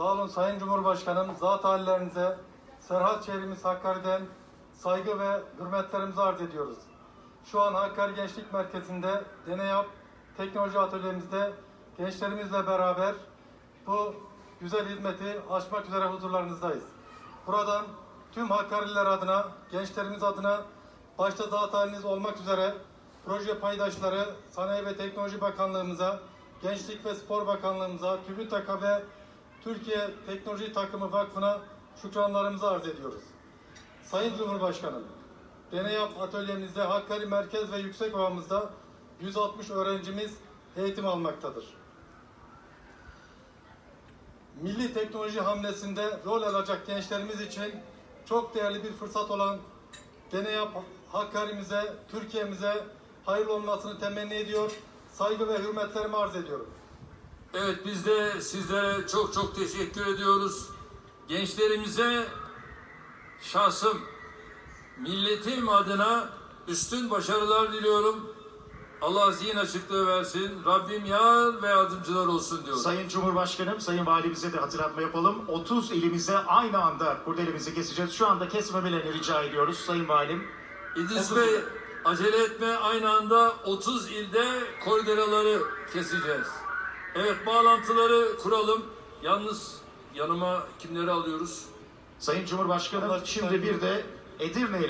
Sağ olun Sayın Cumhurbaşkanım. Zat hallerinize, Serhat şehrimiz Hakkari'den saygı ve hürmetlerimizi arz ediyoruz. Şu an Hakkari Gençlik Merkezi'nde Deneyap Teknoloji Atölyemizde gençlerimizle beraber bu güzel hizmeti açmak üzere huzurlarınızdayız. Buradan tüm Hakkari'liler adına, gençlerimiz adına başta zat haliniz olmak üzere proje paydaşları Sanayi ve Teknoloji Bakanlığımıza, Gençlik ve Spor Bakanlığımıza, TÜBİTAK'a ve Türkiye Teknoloji Takımı Vakfı'na şükranlarımızı arz ediyoruz. Sayın Cumhurbaşkanım, Deneyap atölyemizde Hakkari Merkez ve Yüksek Ovamızda 160 öğrencimiz eğitim almaktadır. Milli teknoloji hamlesinde rol alacak gençlerimiz için çok değerli bir fırsat olan Deneyap Hakkari'mize, Türkiye'mize hayırlı olmasını temenni ediyor. Saygı ve hürmetlerimi arz ediyorum. Evet biz de sizlere çok çok teşekkür ediyoruz. Gençlerimize şahsım, milletim adına üstün başarılar diliyorum. Allah zihin açıklığı versin. Rabbim yar ve yardımcılar olsun diyorum. Sayın Cumhurbaşkanım, Sayın Valimize de hatırlatma yapalım. 30 ilimize aynı anda kurdelemizi keseceğiz. Şu anda kesmemelerini rica ediyoruz Sayın Valim. İdris Bey acele etme aynı anda 30 ilde korideraları keseceğiz. Evet bağlantıları kuralım. Yalnız yanıma kimleri alıyoruz? Sayın Cumhurbaşkanım Allah şimdi bir de Edirne ile